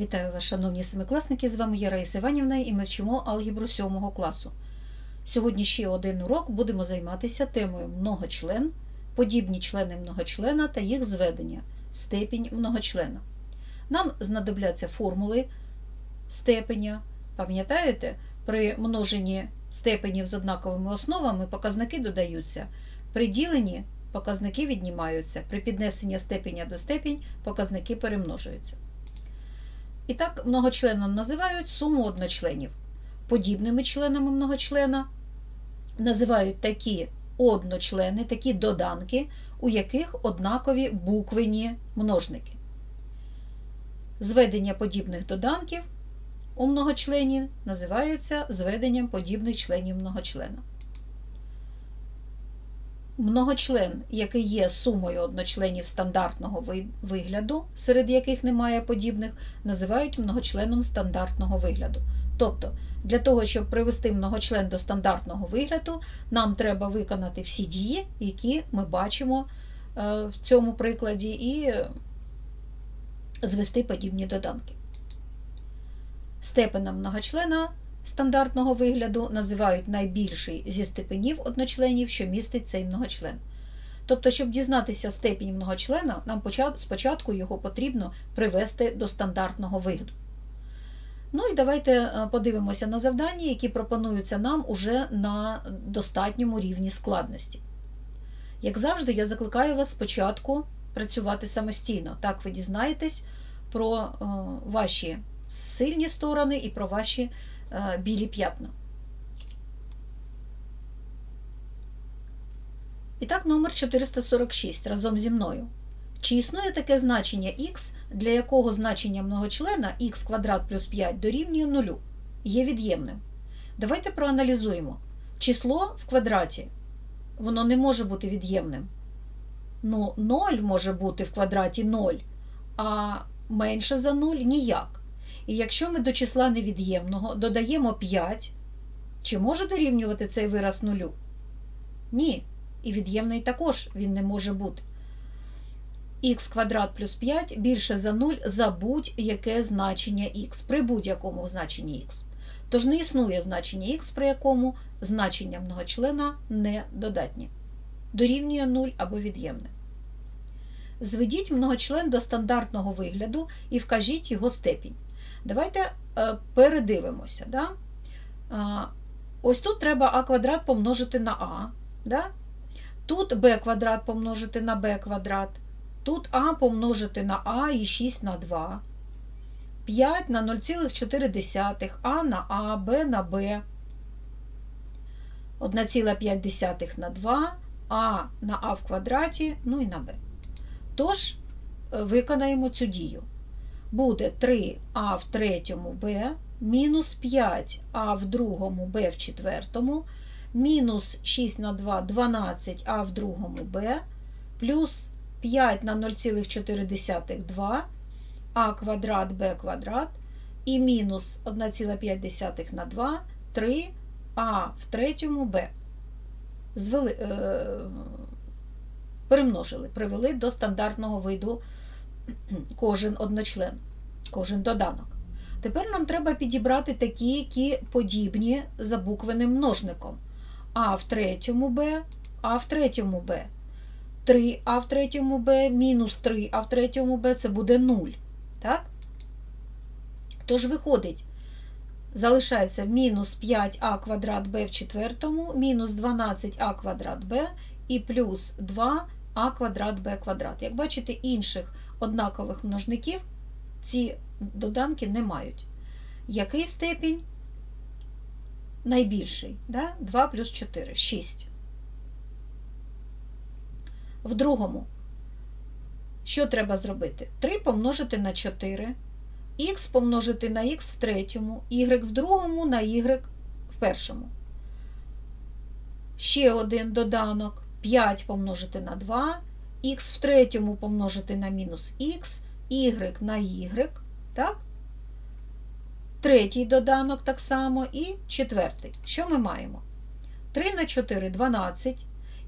Вітаю вас, шановні семикласники! З вами я Раїса Іванівна і ми вчимо алгебру 7 класу. Сьогодні ще один урок будемо займатися темою многочлен, подібні члени многочлена та їх зведення, степінь многочлена. Нам знадобляться формули степеня. Пам'ятаєте, при множенні степенів з однаковими основами показники додаються, при діленні показники віднімаються, при піднесенні степеня до степінь показники перемножуються. І так, многочленом називають суму одночленів. Подібними членами многочлена називають такі одночлени, такі доданки, у яких однакові буквені множники. Зведення подібних доданків у многочлені називається зведенням подібних членів многочлена. Многочлен, який є сумою одночленів стандартного вигляду, серед яких немає подібних, називають многочленом стандартного вигляду. Тобто, для того, щоб привести многочлен до стандартного вигляду, нам треба виконати всі дії, які ми бачимо в цьому прикладі, і звести подібні доданки. Степенем многочлена стандартного вигляду називають найбільший зі степенів одночленів, що містить цей многочлен. Тобто, щоб дізнатися степінь многочлена, нам спочатку його потрібно привести до стандартного вигляду. Ну і давайте подивимося на завдання, які пропонуються нам уже на достатньому рівні складності. Як завжди, я закликаю вас спочатку працювати самостійно. Так ви дізнаєтесь про ваші сильні сторони і про ваші білі п'ятна. І так, номер 446 разом зі мною. Чи існує таке значення х, для якого значення многочлена х квадрат плюс 5 дорівнює 0, є від'ємним? Давайте проаналізуємо. Число в квадраті, воно не може бути від'ємним. Ну, 0 може бути в квадраті 0, а менше за 0 ніяк. І якщо ми до числа невід'ємного додаємо 5, чи може дорівнювати цей вираз нулю? Ні. І від'ємний також він не може бути. х квадрат плюс 5 більше за 0 за будь-яке значення х, при будь-якому значенні х. Тож не існує значення х, при якому значення многочлена не додатнє. Дорівнює 0 або від'ємне. Зведіть многочлен до стандартного вигляду і вкажіть його степінь. Давайте передивимося. Да? Ось тут треба а квадрат помножити на а. Да? Тут b квадрат помножити на b квадрат. Тут а помножити на а і 6 на 2. 5 на 0,4, а на а, b на b. 1,5 на 2, а на а в квадраті, ну і на b. Тож, виконаємо цю дію. Буде 3а в третьому b, мінус 5а в другому b в четвертому, мінус 6 на 2 12а в другому b, плюс 5 на 0,4 2, а квадрат b квадрат, і мінус 1,5 на 2, 3а в третьому b. Звели, е, перемножили, привели до стандартного виду кожен одночлен, кожен доданок. Тепер нам треба підібрати такі, які подібні за буквеним множником. А в третьому Б, А в третьому Б. 3а в третьому Б мінус 3а в третьому Б це буде 0. Так? Тож виходить, залишається мінус 5а квадрат Б в четвертому, мінус 12а квадрат Б і плюс 2а квадрат Б квадрат. Як бачите, інших однакових множників ці доданки не мають. Який степінь? Найбільший. Да? 2 плюс 4 6. В другому, що треба зробити? 3 помножити на 4, х помножити на х в третьому, y в другому на y в першому. Ще один доданок 5 помножити на 2, х в третьому помножити на мінус х, y на y, так? Третій доданок так само і четвертий. Що ми маємо? 3 на 4 12,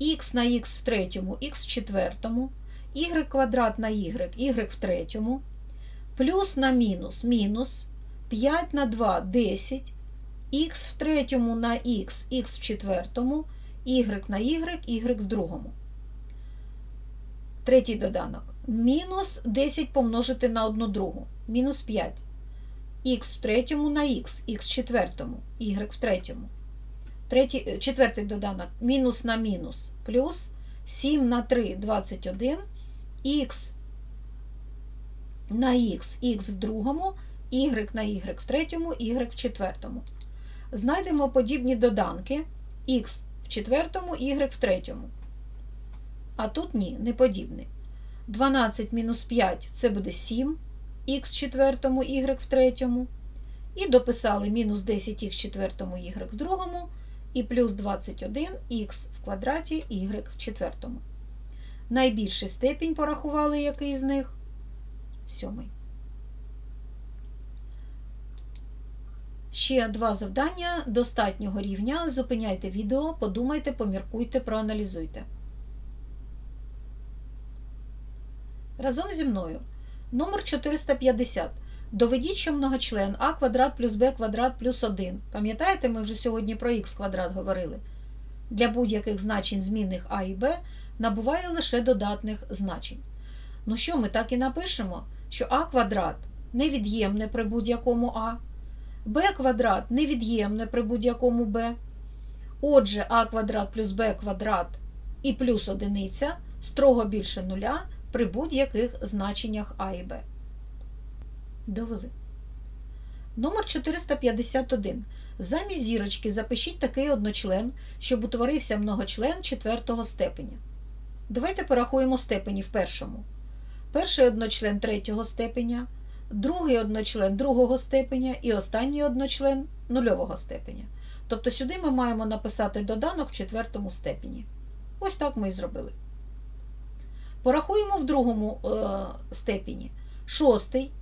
х на х в третьому, х в четвертому, y квадрат на y, y в третьому, Плюс на мінус мінус. 5 на 2 10. Х в третьому на х, х в четвертому, y на y, y в другому. Третій доданок. Мінус 10 помножити на одну другу. Мінус 5. Х в третьому на х, х в четвертому, y в третьому. Третій, е, четвертий доданок. Мінус на мінус. Плюс 7 на 3 21. Х на х, х в другому, y на y в третьому, y в четвертому. Знайдемо подібні доданки х в четвертому, y в третьому. А тут ні, не подібний. 12 мінус 5 це буде 7, х в четвертому, y в третьому. І дописали мінус 10х в четвертому, y в другому, і плюс 21х в квадраті, y в четвертому. Найбільший степінь порахували який з них? Сьомий. Ще два завдання достатнього рівня. Зупиняйте відео, подумайте, поміркуйте, проаналізуйте. Разом зі мною. Номер 450. Доведіть, що многочлен а квадрат плюс b квадрат плюс 1. Пам'ятаєте, ми вже сьогодні про х квадрат говорили. Для будь-яких значень змінних а і b набуває лише додатних значень. Ну що, ми так і напишемо, що а квадрат невід'ємне при будь-якому а, b квадрат невід'ємне при будь-якому b. Отже, а квадрат плюс b квадрат і плюс одиниця строго більше нуля при будь-яких значеннях а і b. Довели. Номер 451. Замість зірочки запишіть такий одночлен, щоб утворився многочлен четвертого степеня. Давайте порахуємо степені в першому. Перший одночлен третього степеня, другий одночлен другого степеня і останній одночлен нульового степеня. Тобто сюди ми маємо написати доданок в четвертому степені. Ось так ми і зробили. Порахуємо в другому е, степені шостий,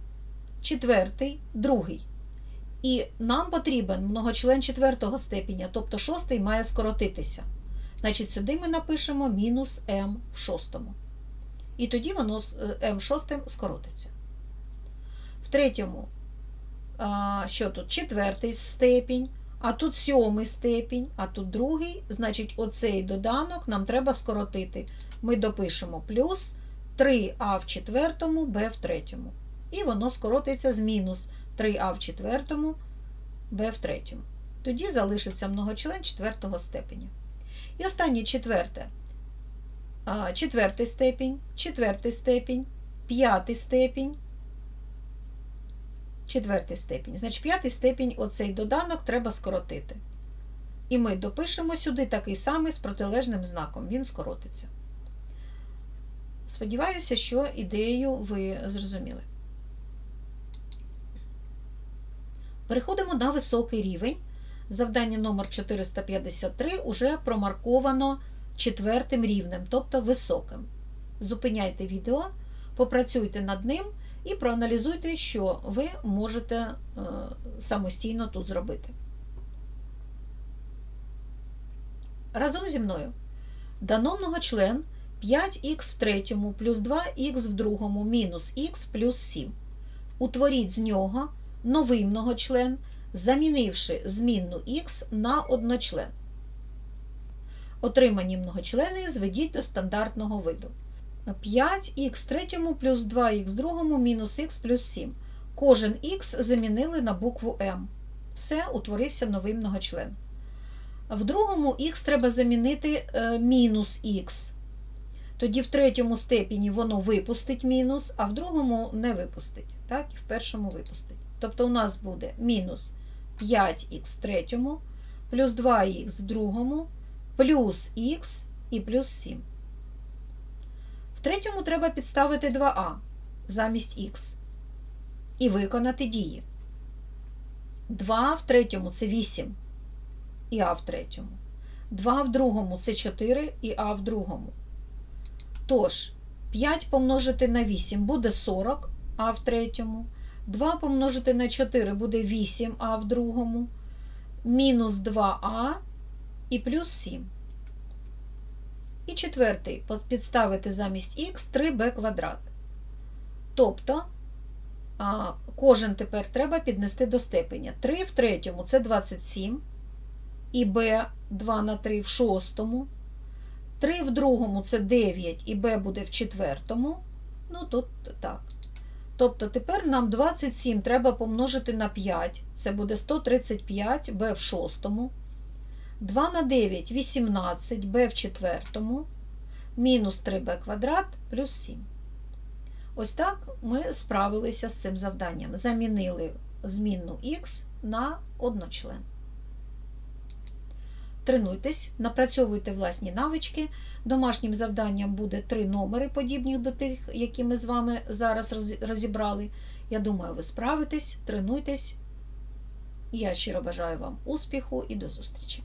четвертий, другий. І нам потрібен многочлен четвертого степеня, тобто шостий має скоротитися. Значить, сюди ми напишемо мінус m в шостому. І тоді воно m шостим скоротиться. В третьому, що тут? Четвертий степінь, а тут сьомий степінь, а тут другий. Значить, оцей доданок нам треба скоротити. Ми допишемо плюс 3а в четвертому, b в третьому. І воно скоротиться з мінус 3а в четвертому, b в третьому. Тоді залишиться многочлен четвертого степеня. І останнє четверте. Четвертий степінь, четвертий степінь, п'ятий степінь, четвертий степінь. Значить, п'ятий степінь оцей доданок треба скоротити. І ми допишемо сюди такий самий з протилежним знаком. Він скоротиться. Сподіваюся, що ідею ви зрозуміли. Переходимо на високий рівень. Завдання номер 453 уже промарковано четвертим рівнем, тобто високим. Зупиняйте відео, попрацюйте над ним і проаналізуйте, що ви можете е, самостійно тут зробити. Разом зі мною дано многочлен 5х в третьому плюс 2х в другому мінус х плюс 7. Утворіть з нього новий многочлен, замінивши змінну х на одночлен. Отримані многочлени зведіть до стандартного виду. 5х в третьому плюс 2х другому мінус х плюс 7. Кожен х замінили на букву М. Все, утворився новий многочлен. В другому х треба замінити е, мінус х. Тоді в третьому степені воно випустить мінус, а в другому не випустить. Так, в першому випустить. Тобто у нас буде мінус 5х в третьому, плюс 2х в другому, плюс х і плюс 7. Третьому треба підставити 2а замість х. І виконати дії. 2 в третьому це 8 і а в третьому. 2 в другому це 4 і а в другому. Тож, 5 помножити на 8 буде 40 а в третьому. 2 помножити на 4 буде 8а в другому, мінус 2а і плюс 7. І четвертий підставити замість х 3b квадрат. Тобто кожен тепер треба піднести до степеня. 3 в третьому це 27, і b 2 на 3 в шостому. 3 в другому це 9, і b буде в четвертому. Ну, тут так. Тобто тепер нам 27 треба помножити на 5. Це буде 135 b в шостому. 2 на 9 18 b в четвертому. Мінус 3b квадрат плюс 7. Ось так ми справилися з цим завданням. Замінили змінну х на одночлен. Тренуйтесь, напрацьовуйте власні навички. Домашнім завданням буде три номери, подібних до тих, які ми з вами зараз розібрали. Я думаю, ви справитесь, тренуйтесь. Я щиро бажаю вам успіху і до зустрічі!